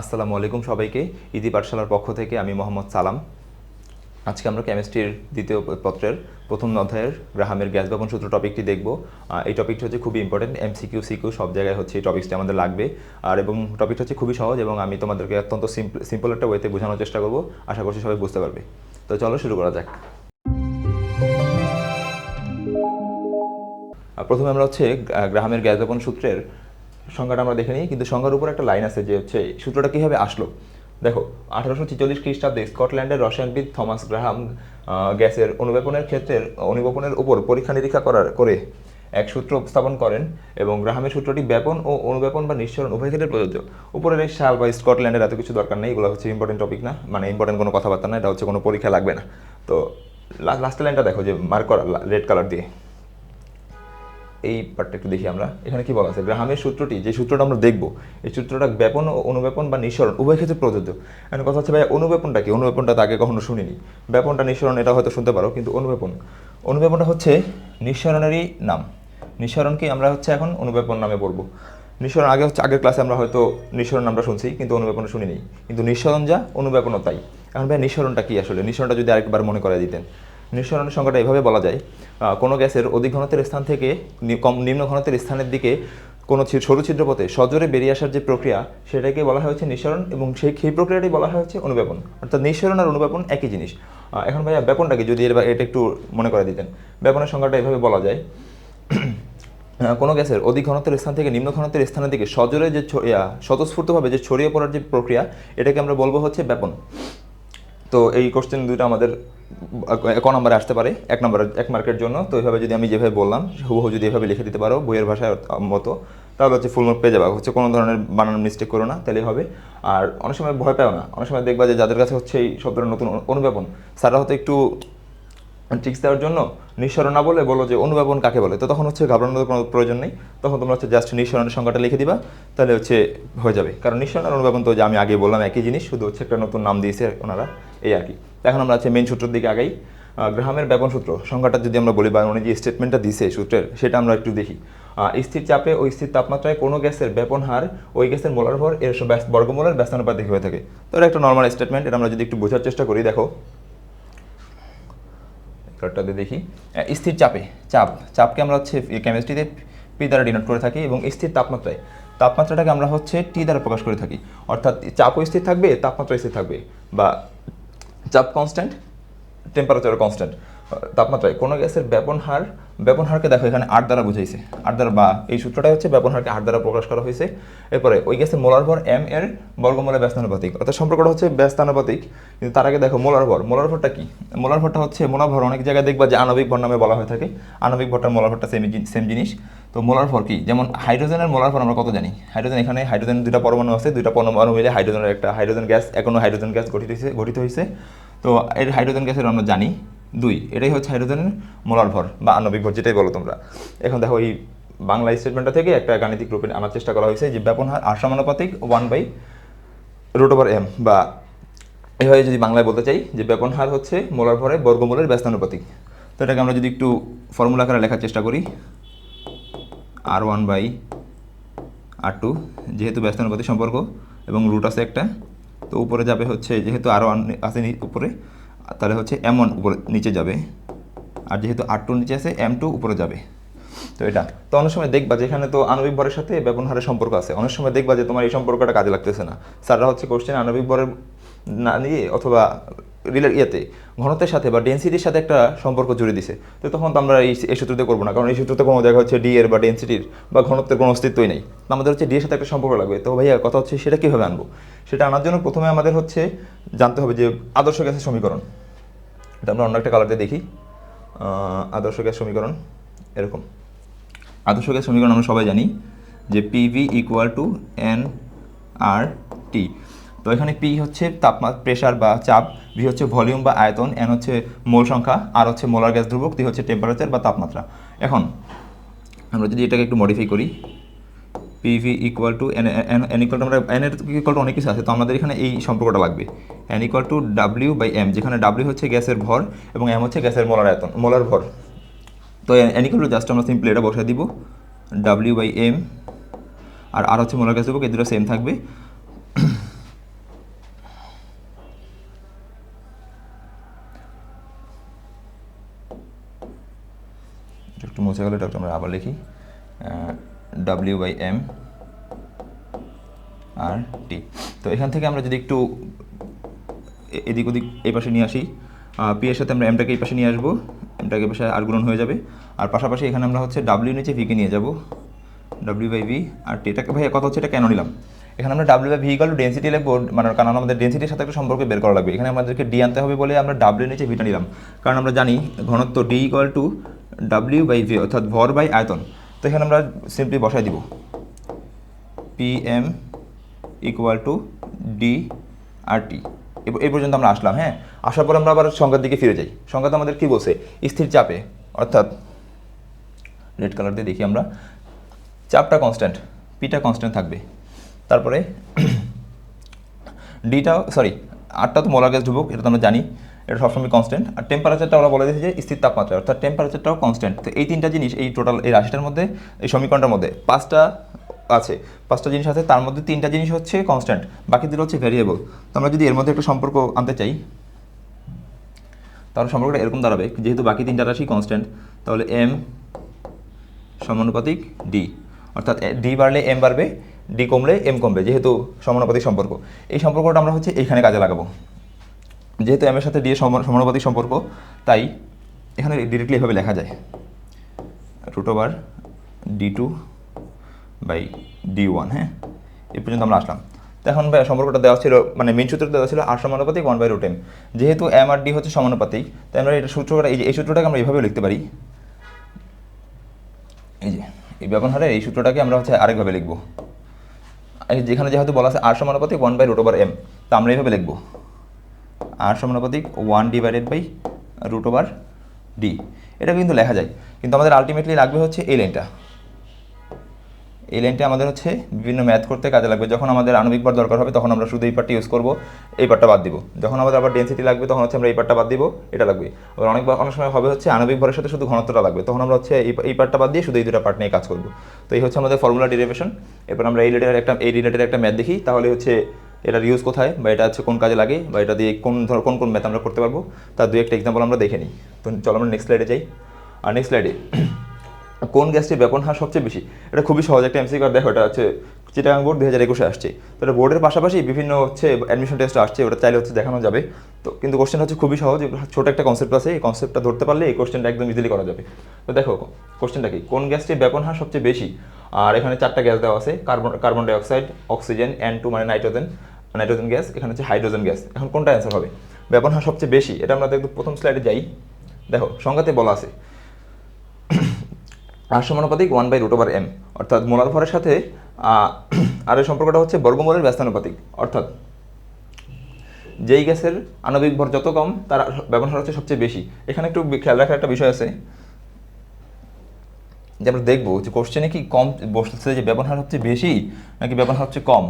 আসসালামু আলাইকুম সবাইকে। ইদি পাঠশালার পক্ষ থেকে আমি মোহাম্মদ সালাম। আজকে আমরা কেমিস্ট্রির দ্বিতীয় পত্রের প্রথম অধ্যায়ের গ্রাহামের গ্যাস বাপন সূত্র টপিকটি দেখব। এই টপিকটি হচ্ছে খুবই ইম্পর্টেন্ট এমসিকিউ, সিকিউ সব জায়গায় হচ্ছে এই টপিকটি আমাদের লাগবে। আর এবং টপিকটা হচ্ছে খুবই সহজ এবং আমি তোমাদেরকে অত্যন্ত সিম্পল সিম্পল একটা ওয়েতে বোঝানোর চেষ্টা করব। আশা করছি সবাই বুঝতে পারবে। তো চলো শুরু করা যাক। প্রথমে আমরা হচ্ছে গ্রাহামের গ্যাস বাপন সূত্রের সংজ্ঞাটা আমরা দেখে নিই, কিন্তু সংজ্ঞার উপর একটা লাইন আছে যে হচ্ছে, সূত্রটা কীভাবে আসলো? দেখো, আঠারোশো ছিচল্লিশ খ্রিস্টাব্দে স্কটল্যান্ডের রসায়নবিদ থমাস গ্রাহাম গ্যাসের অনুবেপনের ক্ষেত্রে অনুবেপনের উপর পরীক্ষা নিরীক্ষা করার করে এক সূত্র উপস্থাপন করেন এবং গ্রাহামের সূত্রটি ব্যাপন ও অনুবেপন বা নিঃসরণ উভয় ক্ষেত্রে প্রযোজ্য। উপরের এই সাল বা স্কটল্যান্ডের এত কিছু দরকার নেই, এগুলো হচ্ছে ইম্পর্টেন্ট টপিক না মানে ইম্পর্টেন্ট কোনো কথাবার্তা না, এটা হচ্ছে কোনো পরীক্ষা লাগবে না। তো লাস্টের লাইনটা দেখো যে মার্ক করা রেড কালার দিয়ে। এই পার্টটা একটু দেখি আমরা। এখানে কি বলা আছে? গ্রাহামের সূত্রটি, যে সূত্রটা আমরা দেখব, এই সূত্রটা ব্যাপন ও অনুবেপন বা নিঃসরণ, উভয় ক্ষেত্রে প্রযোজ্য। এখন কথা হচ্ছে ভাই অনুবেপনটা কি? অনুবেপনটা তো আগে কখনো শুনিনি। ব্যাপনটা, নিঃসরণ, এটা হয়তো শুনতে পারো, কিন্তু অনুবেপন অনুবেপনটা হচ্ছে নিঃসরণেরই নাম। নিঃসরণকে আমরা হচ্ছে এখন অনুবেপন নামে পড়ব। নিঃসরণ আগে হচ্ছে, আগের ক্লাসে আমরা হয়তো নিঃসরণ আমরা শুনছি, কিন্তু অনুবেপন শুনিনি। কিন্তু নিঃসরণ যা অনুবেপনও তাই। এখন ভাই নিঃসরণটা কি আসলে? নিঃসরণটা যদি আরেকবার মনে করে দিতেন। নিঃসরণের সংখ্যাটা এভাবে বলা যায় কোনো গ্যাসের অধিক ঘনত্বের স্থান থেকে কম নিম্ন ঘনত্বের স্থানের দিকে কোনো সরু ছিদ্রপথে সজোরে বেরিয়ে আসার যে প্রক্রিয়া, সেটাকে বলা হয় হচ্ছে নিঃসরণ এবং সেই সেই প্রক্রিয়াটাই বলা হয় হচ্ছে অনুবেপন অর্থাৎ নিঃসরণ আর অনুবেপন একই জিনিস। এখন ভাইয়া ব্যাপনটাকে যদি বা- এটা একটু মনে করে দিতেন। ব্যাপনের সংখ্যাটা এভাবে বলা যায়। কোনো গ্যাসের অধিক ঘনত্বের স্থান থেকে নিম্ন ঘনত্বের স্থানের দিকে সজোরে যে স্বতঃস্ফূর্তভাবে যে ছড়িয়ে পড়ার যে প্রক্রিয়া, এটাকে আমরা বলব হচ্ছে ব্যাপন। তো এই কোশ্চেন দুটো আমাদের ক নম্বরে আসতে পারে, এক নম্বর, এক মার্কের জন্য। তো এইভাবে যদি আমি যেভাবে বললাম, হুবহু যদি এভাবে লিখে দিতে পারো, বইয়ের ভাষায় মতো, তাহলে হচ্ছে ফুল মার্ক পেয়ে যাবে। হচ্ছে কোনো ধরনের বানানোর মিস্টেক করো না, তাহলেই হবে। আর অনেক সময় ভয় পাও না। অনেক সময় দেখবা যে যাদের কাছে হচ্ছে এই শব্দটা নতুন অনু- অনুবেপন স্যাররা হয়তো একটু ট্রিক্স দেওয়ার জন্য নিঃসরণ না বলে বলো যে অনুবেপন কাকে বলে? তো তখন হচ্ছে ঘাবড়ানোর কোনো প্রয়োজন নেই। তখন তোমরা হচ্ছে জাস্ট নিঃসরণের সংখ্যাটা লিখে দিবা, তাহলে হচ্ছে হয়ে যাবে। কারণ নিঃসরণ আর অনুবেপন তো যে আমি আগে বললাম একই জিনিস, শুধু হচ্ছে একটা নতুন নাম দিয়েছে ওনারা। এই আর কি। এখন আমরা হচ্ছে মেন সূত্রের দিকে আগেই। আহ, গ্রাহামের ব্যাপন সূত্র সংখ্যাটা যদি আমরা বলি বা উনি যে স্টেটমেন্টটা দিছে সূত্রের সেটা আমরা একটু দেখি। স্থির চাপে ও স্থির তাপমাত্রায় কোনো গ্যাসের ব্যাপন হার ওই গ্যাসের মোলার ভর এর বর্গমূলের ব্যস্তানুপাতিক হয়ে থাকে। তো এটা একটা নর্মাল স্টেটমেন্ট এটা আমরা যদি একটু বোঝার চেষ্টা করি দেখো। দেখি। স্থির চাপে চাপ চাপকে আমরা হচ্ছে কেমিস্ট্রিতে পি দ্বারা ডিনোট করে থাকি এবং স্থির তাপমাত্রায়। তাপমাত্রাটাকে আমরা হচ্ছে টি দ্বারা প্রকাশ করে থাকি। অর্থাৎ চাপও স্থির থাকবে তাপমাত্রা স্থির থাকবে। বা চাপ কনস্ট্যান্ট টেম্পারেচার কনস্ট্যান্ট তাপমাত্রায়। কোনো গ্যাসের ব্যাপন হার, ব্যাপন হারকে দেখো এখানে আট দ্বারা বুঝাইছে। আট দ্বারা বা এই সূত্রটাই হচ্ছে ব্যাপন হারকে আট দ্বারা প্রকাশ করা হয়েছে। এরপরে ওই গ্যাসের মোলার ভর এম এর বর্গমূলে ব্যস্তানুপাতিক। অর্থাৎ সম্পর্কটা হচ্ছে ব্যস্তানুপাতিক, কিন্তু তার আগে দেখো মোলার ভর। মোলার ভরটা কি? মোলার ভরটা হচ্ছে মোলার ভর। অনেক জায়গায় দেখবা যে আণবিক ভর নামে বলা হয়ে থাকে। আণবিক ভরটার মোলার ভরটা সেম সেম জিনিস। তো মোলার ভর কি? যেমন হাইড্রোজেনের মোলার ভর আমরা কত জানি? হাইড্রোজেন এখানে হাইড্রোজেন দুটা পরমাণু আছে, দুইটা পরমাণু মিলে হাইড্রোজেনের একটা হাইড্রোজেন গ্যাস, এখনও হাইড্রোজেন গ্যাস গঠিত হয়েছে গঠিত হয়েছে তো এর হাইড্রোজেন গ্যাসের আমরা জানি দুই, এটাই হচ্ছে হাইড্রোজেনের মোলার ভর বা আণবিক ভর যেটাই বলো তোমরা। এখন দেখো এই বাংলা স্টেটমেন্টটা থেকে একটা গাণিতিক রূপে আনার চেষ্টা করা হয়েছে যে ব্যাপন হার আর সমানুপাতিক one by root over M বা এভাবে যদি বাংলায় বলতে চাই যে ব্যাপন হার হচ্ছে মোলার ভরে বর্গমূলের ব্যস্তানুপাতিক। তো এটাকে আমরা যদি একটু ফর্মুলা আকারে লেখার চেষ্টা করি R one by R two যেহেতু ব্যস্তানুপাতিক সম্পর্ক এবং রুট আছে একটা তো উপরে যাবে হচ্ছে যেহেতু আরও আছে উপরে, তাহলে হচ্ছে এম ওয়ান উপরে নিচে যাবে। আর যেহেতু আর টু নিচে আছে এম টু উপরে যাবে। তো এটা। তো অনেক সময় দেখবা যেখানে তো আণবিক ভরের সাথে ব্যবহারের হারের সম্পর্ক আছে। অনেক সময় দেখবা যে তোমার এই সম্পর্কটা কাজে লাগতেছে না। স্যাররা হচ্ছে কোশ্চেন আণবিক ভরের না নিয়ে অথবা রিলেট ইয়েতে ঘনত্বের সাথে বা ডেন্সিটির সাথে একটা সম্পর্ক জুড়ে দিছে। তো তখন তো আমরা এই এই সূত্রতে করব না। কারণ এই সূত্রতে কোনো দেখা হচ্ছে ডি এর বা ডেন্সিটির বা ঘনত্বের কোনো অস্তিত্বই নেই। আমাদের হচ্ছে ডি এর সাথে একটা সম্পর্ক লাগবে। তো ভাইয়া, কথা হচ্ছে সেটা কীভাবে আনব? সেটা আনার জন্য প্রথমে আমাদের হচ্ছে জানতে হবে যে আদর্শ গ্যাসের সমীকরণ। এটা আমরা অন্য একটা কালারতে দেখি। আদর্শ গ্যাস সমীকরণ, এরকম। আদর্শ গ্যাস সমীকরণ আমরা সবাই জানি যে PV equal to N R T তো এখানে পি হচ্ছে তাপমাত্রা প্রেশার বা চাপ ভি হচ্ছে ভলিউম বা আয়তন এন হচ্ছে মোল সংখ্যা আর হচ্ছে মোলার গ্যাস ধ্রুবক টি হচ্ছে টেম্পারেচার বা তাপমাত্রা। এখন আমরা যদি এটাকে একটু মডিফাই করি PV equal to N N N equal to আমরা এন এর ইকুয়াল টু অনেক কিছু আছে, তো আমাদের এখানে এই সম্পর্কটা লাগবে। N equal to W by M যেখানে ডাব্লিউ হচ্ছে গ্যাসের ভর এবং এম হচ্ছে গ্যাসের মোলার আয়তন মোলার ভর। তো এন ইকুয়াল টু জাস্ট আমরা সিম্পলি এটা বসাই দিব W by M R R হচ্ছে মোলার গ্যাস দেবো এই দুটো সেম থাকবে। একটু মুছে গেলে, এটা আমরা আবার লিখি। W by M R T তো এখান থেকে আমরা যদি একটু এদিক ওদিক এই পাশে নিয়ে আসি পি এর সাথে আমরা এমটাকে এই পাশে নিয়ে আসব এমটাকে এই পাশে আর গুণন হয়ে যাবে। আর পাশাপাশি এখানে আমরা হচ্ছে ডাব্লিউ নিচে ভিকে নিয়ে যাব। W by V R T এটাকে ভাই কথা হচ্ছে এটা কেন নিলাম? এখানে আমরা W by V equal density লিখব মানে কারণ আমাদের ডেন্সিটির সাথে একটা সম্পর্ক বের করা লাগবে। এখানে আমাদেরকে ডি আনতে হবে বলে আমরা ডাব্লিউ নিচে ভিটা নিলাম। কারণ আমরা জানি ঘনত্ব D equal to W by V অর্থাৎ ভর বাই আয়তন। তো এখানে আমরা সিম্পলি বসাই দিব। P M equal to D R T এই পর্যন্ত আমরা আসলাম হ্যাঁ? আসার পর আমরা আবার সংখ্যার দিকে ফিরে যাই। সংখ্যাত আমাদের কি বলছে? স্থির চাপে। অর্থাৎ রেড কালার দিয়ে দেখি আমরা। চাপটা কনস্ট্যান্ট পিটা কনস্ট্যান্ট থাকবে। তারপরে ডিটাও সরি আটটা তো মোলার গ্যাস ঢুকুক এটা তো আমরা জানি। এটা সবসময় কনস্ট্যান্ট আর টেম্পারেচারটা ওরা বলে দিয়েছে যে স্থির তাপমাত্রা অর্থাৎ টেম্পারেচারটাও কনস্ট্যান্ট তো এই তিনটা জিনিস এই টোটাল এই রাশিটার মধ্যে, এই সমীকরণটার মধ্যে পাঁচটা আছে। পাঁচটা জিনিস আছে, তার মধ্যে তিনটা জিনিস হচ্ছে কনস্ট্যান্ট বাকি দুটো হচ্ছে ভ্যারিয়েবল তো আমরা যদি এর মধ্যে একটা সম্পর্ক আনতে চাই, তাহলে সম্পর্কটা এরকম দাঁড়াবে, যেহেতু বাকি তিনটা রাশি কনস্ট্যান্ট তাহলে এম সমানুপাতিক ডি অর্থাৎ ডি বাড়লে এম বাড়বে ডি কমলে এম কমবে, যেহেতু সমানুপাতিক সম্পর্ক। এই সম্পর্কটা আমরা হচ্ছে এইখানে কাজে লাগাবো। যেহেতু এম এর সাথে ডি সমানুপাতিক সম্পর্ক, তাই এখানে ডিরেক্টলি এভাবে লেখা যায়। Root over D two by D one হ্যাঁ? এ পর্যন্ত আমরা আসলাম। তো এখন ভাই, সম্পর্কটা দেওয়া ছিল মানে মেন সূত্রটা দেওয়া ছিল আর সমানুপাতিক ওয়ান বাই রুট এম যেহেতু এম আর ডি হচ্ছে সমানুপাতিক, তাই আমরা এটা সূত্রটা এই যে, এই সূত্রটাকে আমরা এইভাবে লিখতে পারি। এই যে, এই ব্যবহারের এই সূত্রটাকে আমরা হচ্ছে আরেকভাবে লিখব। যেখানে যেহেতু বলা আছে আর সমানুপাতিক one by root over M তা আমরা এইভাবে লিখব। আর সমানুপাতিক one divided by root over D এটা কিন্তু লেখা যায়। কিন্তু আমাদের আলটিমেটলি লাগবে হচ্ছে এই লাইনটা এই লাইনটা আমাদের হচ্ছে বিভিন্ন ম্যাথ করতে কাজে লাগবে। যখন আমাদের আণবিক ভর দরকার হবে, তখন আমরা শুধু এই পার্টটা ইউজ করব, এই পার্টটা বাদ দিব। যখন আমাদের আবার ডেন্সিটি লাগবে, তখন হচ্ছে আমরা এই পার্টটা বাদ দিব, এটা লাগবে। আবার অনেক অনেক সময় হবে হচ্ছে আণবিক ভরের সাথে শুধু ঘনত্বটা লাগবে। তখন আমরা হচ্ছে এই এই পার্টটা বাদ দিয়ে শুধু এই দুটো পার্ট নিয়ে কাজ করব। তো এই হচ্ছে আমাদের ফর্মুলা ডেরিভেশন এরপর আমরা এই রিলেটেড একটা এই রিলেটেড একটা ম্যাথ দেখি। তাহলে হচ্ছে এটার ইউজ কোথায় বা এটা হচ্ছে কোন কাজে লাগে বা এটা দিয়ে কোন ধর, কোন কোন ম্যাথ আমরা করতে পারব, তার দুই একটা এক্সাম্পল আমরা দেখে নিই। তো চলো আমরা নেক্সট স্লাইডে যাই। আর নেক্সট স্লাইডে কোন গ্যাসটির ব্যাপন হার সবচেয়ে বেশি? এটা খুবই সহজ একটা এমসিকিউ দেখো, এটা হচ্ছে চিটাগাং বোর্ড দু হাজার একুশে আসছে। তো এটা বোর্ডের পাশাপাশি বিভিন্ন হচ্ছে অ্যাডমিশন টেস্ট আসছে, ওটা চাইলে হচ্ছে দেখানো যাবে। তো কিন্তু কোশ্চেন হচ্ছে খুবই সহজ, ছোট একটা কনসেপ্ট আছে, এই কনসেপ্টটা ধরতে পারলে এই কোশ্চেনটা একদম ইজিলি করা যাবে। তো দেখো কোশ্চেনটা কি? কোন গ্যাসটির ব্যাপন হার সবচেয়ে বেশি? আর এখানে চারটা গ্যাস দেওয়া আছে, carbon carbon dioxide, oxygen and two মানে নাইট্রোজেন। নাইট্রোজেন গ্যাস, এখানে হচ্ছে হাইড্রোজেন গ্যাস। এখন কোনটা অ্যান্সার হবে? ব্যাপন হার সবচেয়ে বেশি, এটা আমরা দেখব প্রথম স্লাইডে যাই। দেখো সংখ্যাতে বলা আছে। আর সমানুপাতিক one by root over M অর্থাৎ মোলার ভরের সাথে আর এই সম্পর্কটা হচ্ছে বর্গমূলের ব্যস্তানুপাতিক, অর্থাৎ যেই গ্যাসের আণবিক ভর যত কম, তার ব্যবহার হচ্ছে সবচেয়ে বেশি। এখানে একটু খেয়াল রাখার একটা বিষয় আছে। যে আমরা দেখব যে কোশ্চেনে কি কম বসতেছে যে ব্যবহার হচ্ছে বেশি, নাকি ব্যবহার হচ্ছে কম?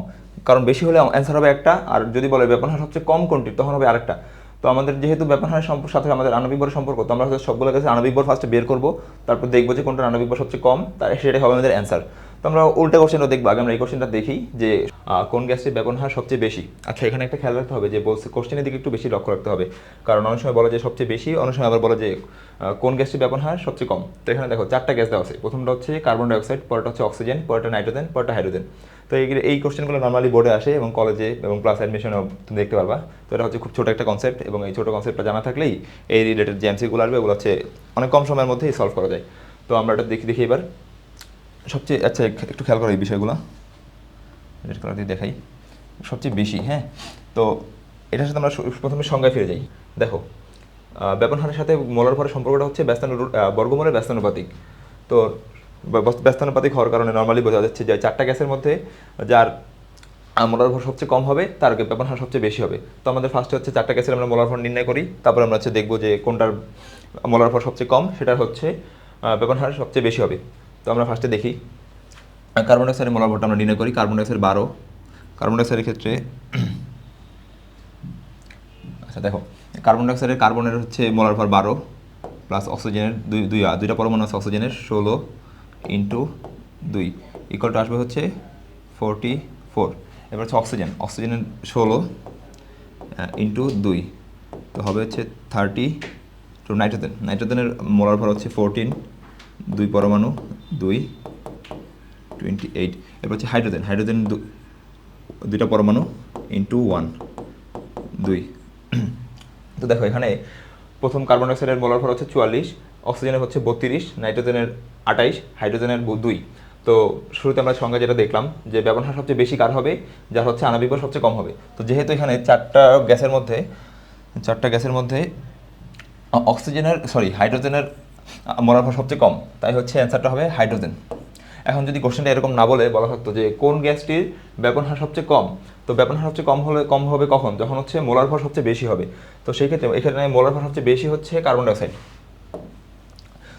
কারণ বেশি হলে অ্যান্সার হবে একটা, আর যদি বলে ব্যাপন হার সবচেয়ে কম কোনটি তখন হবে আরেকটা। তো আমাদের যেহেতু ব্যবহারের সম্পর্ক সাথে আমাদের আণবিক বর সম্পর্ক, তো আমরা সবগুলো কাছে আণবিক ভর ফার্স্টে বের করব, তারপর দেখব যে কোনটা আণবিক ভর সবচেয়ে কম তার সেটাই হবে আমাদের অ্যান্সার তো আমরা উল্টা কোশ্চেনটা দেখব, আগে আমরা এই কোশ্চেনটা দেখি যে কোন গ্যাসটির ব্যবহার সবচেয়ে বেশি? আচ্ছা এখানে একটা খেয়াল রাখতে হবে যে, বলছে কোশ্চেনের দিকে একটু বেশি লক্ষ্য রাখতে হবে। কারণ অনেক সময় বলা যে সবচেয়ে বেশি, অনেক সময় আবার বলে যে কোন গ্যাসটির ব্যবহার সবচেয়ে কম? তো এখানে দেখো, চারটা গ্যাস দেওয়া আছে। প্রথমটা হচ্ছে কার্বন ডাইঅক্সাইড পরেরটা হচ্ছে অক্সিজেন পরেরটা নাইট্রোজেন পরেরটা হাইড্রোজেন তো এই এই কোশ্চেনগুলো নর্মালি বোর্ডে আসে এবং কলেজে এবং ক্লাস অ্যাডমিশনেও তুমি দেখতে পারবা। তো এটা হচ্ছে খুব ছোট একটা কনসেপ্ট এবং এই ছোট কনসেপ্টটা জানা থাকলেই এই রিলেটেড যে এমসিগুলো আসবে, ওগুলো হচ্ছে অনেক কম সময়ের মধ্যেই সলভ করা যায়। তো আমরা এটা দেখি দেখি এবার। সবচেয়ে আচ্ছা একটু খেয়াল করো এই বিষয়গুলো। রেড কালার দিয়ে দেখাই। সবচেয়ে বেশি হ্যাঁ? তো এটার সাথে আমরা প্রথমে সংজ্ঞায় ফিরে যাই। দেখো ব্যাপন হারের সাথে মোলার ভরের সম্পর্কটা হচ্ছে ব্যস্তানু বর্গমূলের ব্যস্তানুপাতিক। তো ব্যস্তানুপাতিক হওয়ার কারণে নর্মালি বোঝা যাচ্ছে যে চারটা গ্যাসের মধ্যে যার মোলার ভর সবচেয়ে কম হবে, তার ব্যাপন হার সবচেয়ে বেশি হবে। তো আমাদের ফার্স্টে হচ্ছে চারটা গ্যাসের আমরা মোলার ভর নির্ণয় করি, তারপর আমরা হচ্ছে দেখব যে কোনটার মোলার ভর সবচেয়ে কম, সেটার হচ্ছে ব্যাপন হার সবচেয়ে বেশি হবে। তো আমরা ফার্স্টে দেখি। কার্বন ডাইঅক্সাইডের মোলার ভরটা আমরা নির্ণয় করি কার্বন ডাইঅক্সাইড বারো। কার্বন ডাইঅক্সাইডের ক্ষেত্রে আচ্ছা দেখো কার্বন ডাইঅক্সাইডের কার্বনের হচ্ছে মোলার ভর বারো প্লাস অক্সিজেনের দুই দুই দুইটা পরমাণু আছে অক্সিজেনের ষোলো ইন্টু দুই ইকুয়াল টু আসবে হচ্ছে ফোরটি ফোর এবার হচ্ছে অক্সিজেন অক্সিজেনের ষোলো ইন্টু দুই। তো হবে হচ্ছে থার্টি টু নাইট্রোজেন নাইট্রোজেনের মোলার ভর হচ্ছে ফোরটিন দুই পরমাণু, দুই টোয়েন্টি এইট এরপর হচ্ছে হাইড্রোজেন। হাইড্রোজেন দুইটা পরমাণু ইন্টু ওয়ান দুই। তো দেখো, এখানে প্রথম কার্বন ডাইঅক্সাইডের মোলার ভর হচ্ছে চুয়াল্লিশ অক্সিজেনের হচ্ছে বত্রিশ নাইট্রোজেনের আঠাইশ হাইড্রোজেনের দুই। তো শুরুতে আমরা সংজ্ঞা যেটা দেখলাম, যে ব্যবহার সবচেয়ে বেশি কার হবে? যার হচ্ছে আণবিক সবচেয়ে কম হবে। তো যেহেতু এখানে চারটা গ্যাসের মধ্যে, চারটা গ্যাসের মধ্যে অক্সিজেনের সরি হাইড্রোজেনের মোলার ভর সবচেয়ে কম। তাই হচ্ছে অ্যান্সারটা হবে হাইড্রোজেন এখন যদি কোশ্চেনটা এরকম না বলে, বলা থাকতো যে কোন গ্যাসটির ব্যাপন হার সবচেয়ে কম? তো ব্যাপন হার সবচেয়ে কম হলে, কম হবে কখন? যখন হচ্ছে মোলার ভর সবচেয়ে বেশি হবে। তো সেই ক্ষেত্রে এখানে মোলার ভর সবচেয়ে বেশি হচ্ছে কার্বন ডাইঅক্সাইড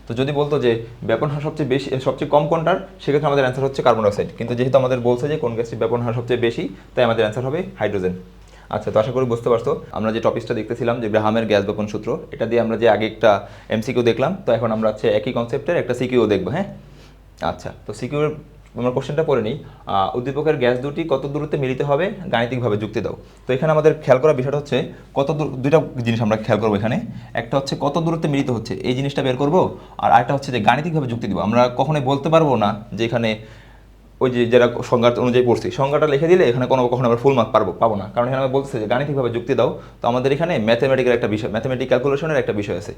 তো যদি বলতো যে ব্যাপন হার সবচেয়ে বেশি সবচেয়ে কম কোনটার? সেক্ষেত্রে আমাদের অ্যান্সার হচ্ছে কার্বন ডাইঅক্সাইড কিন্তু যেহেতু আমাদের বলছে যে কোন গ্যাসটির ব্যাপন হার সবচেয়ে বেশি, তাই আমাদের অ্যান্সার হবে হাইড্রোজেন আচ্ছা তো আশা করি বুঝতে পারছ। আমরা যে টপিকটা দেখতেছিলাম, যে গ্রাহামের গ্যাস ব্যাপন সূত্র, এটা দিয়ে আমরা যে আগে একটা এমসিকিউ দেখলাম, তো এখন আমরা হচ্ছে একই কনসেপ্টের একটা সিকিউ দেখব হ্যাঁ? আচ্ছা তো সিকিউর আমরা কোশ্চেনটা পড়ে নিই। উদ্দীপকের গ্যাস দুটি কত দূরত্বে মিলিত হবে? গাণিতিকভাবে যুক্তি দাও। তো এখানে আমাদের খেয়াল করার বিষয়টা হচ্ছে, কত দূর, দুইটা জিনিস আমরা খেয়াল করব এখানে। একটা হচ্ছে কত দূরত্বে মিলিত হচ্ছে, এই জিনিসটা বের করব। আর আরেকটা হচ্ছে যে গাণিতিকভাবে যুক্তি দিব। আমরা কখনোই বলতে পারব না যে এখানে ওই যে যারা সংজ্ঞা অনুযায়ী পড়ছি, সংজ্ঞাটা লিখে দিলে এখানে কোনো কখনো আমরা ফুল মার্ক পারব, পাবো না। কারণ এখানে আমরা বলতেছে যে গাণিতিকভাবে যুক্তি দাও। তো আমাদের এখানে ম্যাথমেটিক্যাল একটা বিষয় ম্যাথমেটিক ক্যালকুলেশনের একটা বিষয় আছে।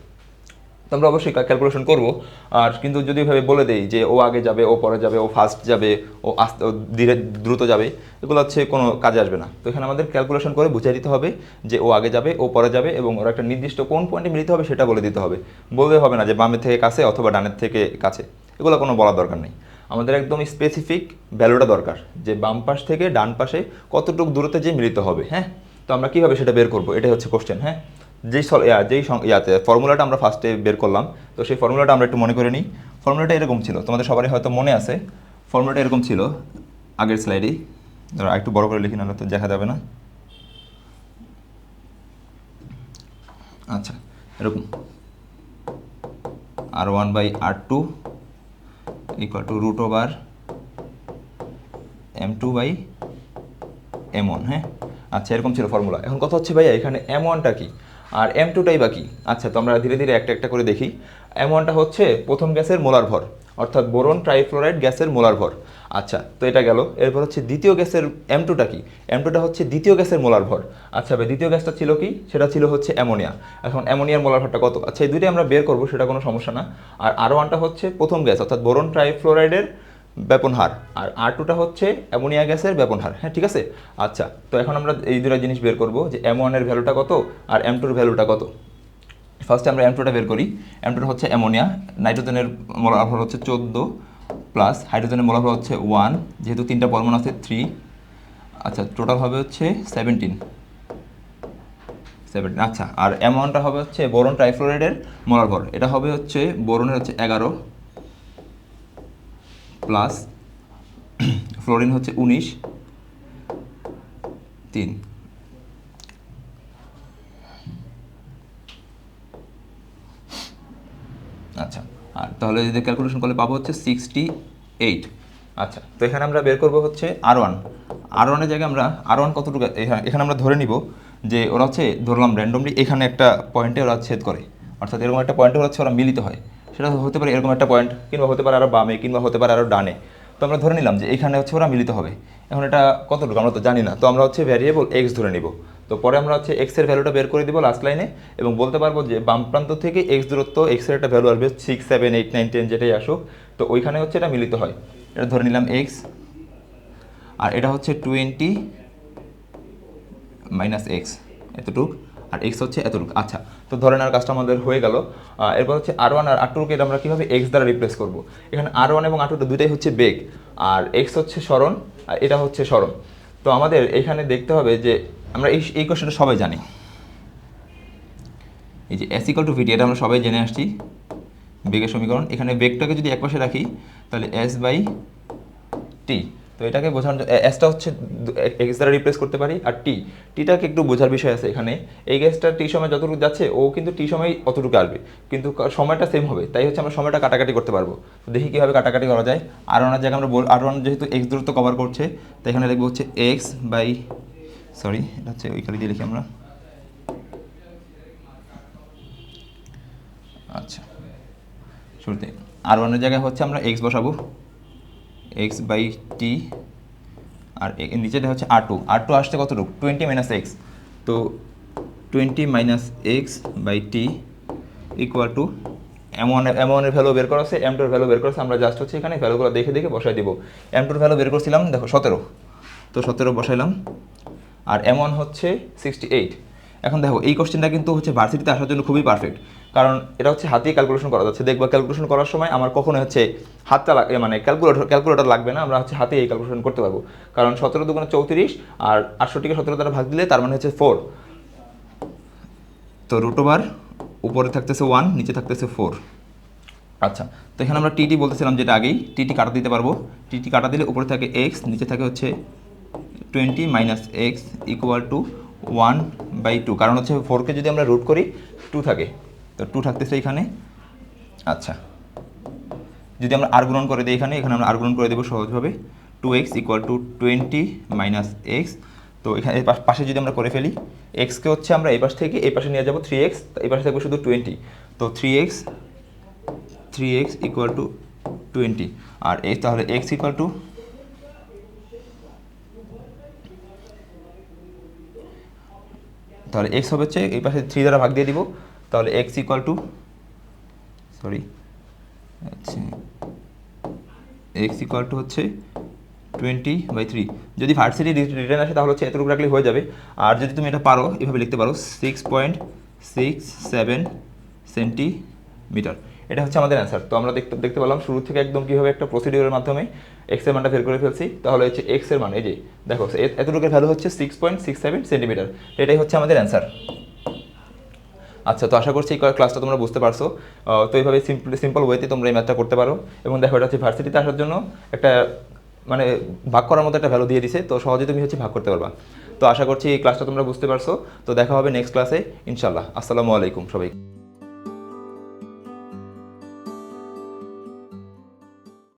তো আমরা অবশ্যই ক্যালকুলেশন করব। আর কিন্তু যদি ভাবে বলে দেই যে ও আগে যাবে, ও পরে যাবে, ও ফার্স্ট যাবে, ও আস্তে ধীরে, দ্রুত যাবে, এগুলো হচ্ছে কোনো কাজে আসবে না। তো এখানে আমাদের ক্যালকুলেশন করে বুঝিয়ে দিতে হবে যে ও আগে যাবে, ও পরে যাবে এবং ওর একটা নির্দিষ্ট কোন পয়েন্টে মিলিতে হবে সেটা বলে দিতে হবে। বলতে হবে না যে বামের থেকে কাছে অথবা ডানের থেকে কাছে। এগুলো কোনো বলার দরকার নেই। আমাদের একদম স্পেসিফিক ভ্যালুটা দরকার, যে বাম পাশ থেকে ডান পাশে কতটুকু দূরত্বে যে মিলিত হবে হ্যাঁ? তো আমরা কীভাবে সেটা বের করব? এটাই হচ্ছে কোশ্চেন হ্যাঁ? যেই যেই ইয়াতে ফর্মুলাটা আমরা ফার্স্টে বের করলাম, তো সেই ফর্মুলাটা আমরা একটু মনে করে নিই। ফর্মুলাটা এরকম ছিল, তোমাদের সবারই হয়তো মনে আছে। ফর্মুলাটা এরকম ছিল, আগের স্লাইডেই ধরো একটু বড় করে লিখি, নাহলে তো দেখা যাবে না। আচ্ছা এরকম। R one by R two equal to root over M two by M one হ্যাঁ? আচ্ছা এরকম ছিল ফর্মুলা এখন কথা হচ্ছে, ভাইয়া, এখানে এম ওয়ানটা কি? আর এম টুটাই বাকি আচ্ছা তো আমরা ধীরে ধীরে একটা একটা করে দেখি। এম ওয়ানটা হচ্ছে প্রথম গ্যাসের মোলার ভর। অর্থাৎ বোরন ট্রাইফ্লোরাইড গ্যাসের মোলার ভর। আচ্ছা তো এটা গেল। এরপর হচ্ছে দ্বিতীয় গ্যাসের এম টুটা কি? এম টুটা হচ্ছে দ্বিতীয় গ্যাসের মোলার ভর। আচ্ছা ভাই, দ্বিতীয় গ্যাসটা ছিল কি? সেটা ছিল হচ্ছে অ্যামোনিয়া। এখন অ্যামোনিয়ার মোলার ভরটা কত? আচ্ছা এই দুইটাই আমরা বের করব, সেটা কোনো সমস্যা না। আর আর ওয়ানটা হচ্ছে প্রথম গ্যাস, অর্থাৎ বোরন ট্রাইফ্লোরাইডের ব্যাপন হার। আর আর টুটা হচ্ছে অ্যামোনিয়া গ্যাসের ব্যাপন হার। হ্যাঁ ঠিক আছে? আচ্ছা তো এখন আমরা এই দুটা জিনিস বের করব, যে এম ওয়ানের ভ্যালুটা কত আর এম টুর ভ্যালুটা কত? ফার্স্টে আমরা এম টুটা বের করি। এম টুটা হচ্ছে অ্যামোনিয়া নাইট্রোজেনের মোলার হচ্ছে চোদ্দ প্লাস হাইড্রোজেনের মোলার হচ্ছে ওয়ান যেহেতু তিনটা পরমাণু আছে থ্রি আচ্ছা টোটাল হবে হচ্ছে সেভেন্টিন সেভেন্টিন আচ্ছা আর ওয়ানটা হবে হচ্ছে বোরন ট্রাইফ্লোরাইডের মোলার এটা হবে হচ্ছে বোরনের হচ্ছে এগারো প্লাস ফ্লোরিন হচ্ছে উনিশ। তিন। আচ্ছা আর তাহলে যদি ক্যালকুলেশন করলে পাবো হচ্ছে সিক্সটি এইট আচ্ছা তো এখানে আমরা বের করব হচ্ছে আর ওয়ান আর ওয়ানের জায়গায় আমরা আর ওয়ান কতটুকু এখানে আমরা ধরে নিব যে ওরা হচ্ছে, ধরলাম র্যান্ডমলি এখানে একটা পয়েন্টে ওরা ছেদ করে। অর্থাৎ এরকম একটা পয়েন্টে ওরা হচ্ছে ওরা মিলিত হয়। সেটা হতে পারে এরকম একটা পয়েন্ট কিংবা হতে পারে আরও বামে, কিংবা হতে পারে আরও ডানে। তো আমরা ধরে নিলাম যে এখানে হচ্ছে ওরা মিলিত হবে। এখন এটা কতটুকু আমরা তো জানি না। তো আমরা হচ্ছে ভ্যারিয়েবল এক্স ধরে নিব। তো পরে আমরা হচ্ছে এক্সের ভ্যালুটা বের করে দিব লাস্ট লাইনে এবং বলতে পারব যে বাম প্রান্ত থেকে এক্স দূরত্ব এক্সের একটা ভ্যালু আসবে six seven eight nine ten যেটাই আসুক। তো ওইখানে হচ্ছে এটা মিলিত হয়। এটা ধরে নিলাম এক্স আর এটা হচ্ছে টোয়েন্টি মাইনাস এক্স এতটুক। আর এক্স হচ্ছে এতটুকু। আচ্ছা তো ধরে নেওয়ার কাজটা আমাদের হয়ে গেল। এরপর হচ্ছে আর ওয়ান আর আর টুকে আমরা কীভাবে এক্স দ্বারা রিপ্লেস করব? এখানে আর ওয়ান এবং আর টু দুইটাই হচ্ছে বেগ। আর এক্স হচ্ছে স্মরণ, আর এটা হচ্ছে স্মরণ। তো আমাদের এখানে দেখতে হবে যে আমরা এই এই কোশ্চেনটা সবাই জানি। এই যে এস ইকাল টু ভিটি এটা আমরা সবাই জেনে আসছি। বেগের সমীকরণ। এখানে বেগটাকে যদি একপাশে রাখি, তাহলে এস বাই টি তো এটাকে বোঝানোর এসটা হচ্ছে এক্স দ্বারা রিপ্লেস করতে পারি, আর টি টিটাকে একটু বোঝার বিষয় আছে এখানে। এই গ্যাসটা টি সময় যতটুকু যাচ্ছে, ও কিন্তু টি সময় অতটুকু আসবে। কিন্তু সময়টা সেম হবে, তাই হচ্ছে আমরা সময়টা কাটাকাটি করতে পারব। তো দেখি কীভাবে কাটাকাটি করা যায়। আর ওনার জায়গায় আমরা আর ওয়ান যেহেতু এক্স দূরত্ব কভার করছে, তাই এখানে লিখব হচ্ছে এক্স বাই সরি এটা হচ্ছে ওই খালি দিয়ে লিখি আমরা। আচ্ছা শুরুতে আর ওয়ানের জায়গায় হচ্ছে আমরা এক্স বসাবো। এক্স বাই টি আর নিচেটা হচ্ছে আর টু আর টু আসছে কতটুকু? টোয়েন্টি মাইনাস এক্স তো twenty minus X by T equal to M one M ওয়ানের ভ্যালু বের করা আছে এম টুর ভ্যালু বের করা আছে আমরা জাস্ট হচ্ছে এখানে ভ্যালুগুলো দেখে দেখে বসাই দেবো। এম টুর ভ্যালু বের করছিলাম, দেখো, সতেরো। তো সতেরো বসাইলাম। আর এম ওয়ান হচ্ছে সিক্সটি এইট এখন দেখো, এই কোশ্চেনটা কিন্তু হচ্ছে ভার্সিটিতে আসার জন্য খুবই পারফেক্ট কারণ এটা হচ্ছে হাতিয়ে ক্যালকুলেশন করা যাচ্ছে। দেখবা ক্যালকুলেশন করার সময় আমার কখনো হচ্ছে হাতটা লাগ- মানে ক্যালকুলেটর ক্যালকুলেটর লাগবে না। আমরা হচ্ছে হাতে এই ক্যালকুলেশন করতে পারব। কারণ সতেরো দুগুণে চৌত্রিশ আর আটষট্টিকে সতেরো দ্বারা ভাগ দিলে তার মানে হচ্ছে ফোর তো রুট ওভার উপরে থাকতেছে ওয়ান নিচে থাকতেছে ফোর আচ্ছা তো এখানে আমরা টিটি বলতেছিলাম যেটা আগেই। টিটি কাটা দিতে পারব। টিটি কাটা দিলে উপরে থাকে এক্স নিচে থাকে হচ্ছে twenty minus X equal to one by two কারণ হচ্ছে ফোরকে যদি আমরা রুট করি টু থাকে। তো টু থাকতেছে এখানে। আচ্ছা। যদি আমরা আর গ্রহণ করে দিই এখানে এখানে আমরা আর গ্রহণ করে দেবো সহজভাবে। Two X equal to twenty minus X তো এখানে পাশ- যদি আমরা করে ফেলি এক্সকে হচ্ছে আমরা এই পাশ থেকে এই পাশে নিয়ে যাব থ্রি এক্স এই পাশে থাকবে শুধু টোয়েন্টি তো three X three X equal to twenty আর এই তাহলে এক্স ইকুয়াল টু তাহলে এক্স হবে হচ্ছে এই পাশে থ্রি দ্বারা ভাগ দিয়ে দিব। তাহলে এক্স ইকুয়াল টু সরি আচ্ছা এক্স ইকুয়াল টু হচ্ছে টোয়েন্টি বাই থ্রি যদি ভার্সিটি রিটার্ন আসে তাহলে হচ্ছে এতটুকু রাখলে হয়ে যাবে। আর যদি তুমি এটা পারো, এভাবে লিখতে পারো six point six seven centimetre এটা হচ্ছে আমাদের অ্যান্সার তো আমরা দেখতে দেখতে পেলাম শুরু থেকে একদম কীভাবে একটা প্রসিডিউরের মাধ্যমে এক্সের মানটা বের করে ফেলছি। তাহলে হচ্ছে এক্সের মান, এই যে, দেখো এতটুকুর ভ্যালু হচ্ছে six point six seven centimetre এটাই হচ্ছে আমাদের অ্যান্সার আচ্ছা তো আশা করছি এই ক্লাসটা তোমরা বুঝতে পারছ। তো এইভাবে সিম্পল সিম্পল ওয়েতে তোমরা এই ম্যাথটা করতে পারো। এবং দেখো, এটা হচ্ছে ভার্সিটিতে আসার জন্য একটা মানে ভাগ করার মতো একটা ভ্যালু দিয়ে দিছে। তো সহজে তুমি হচ্ছে ভাগ করতে পারবা। তো আশা করছি এই ক্লাসটা তোমরা বুঝতে পারছ। তো দেখা হবে নেক্সট ক্লাসে ইনশাল্লাহ আসসালামু আলাইকুম সবাই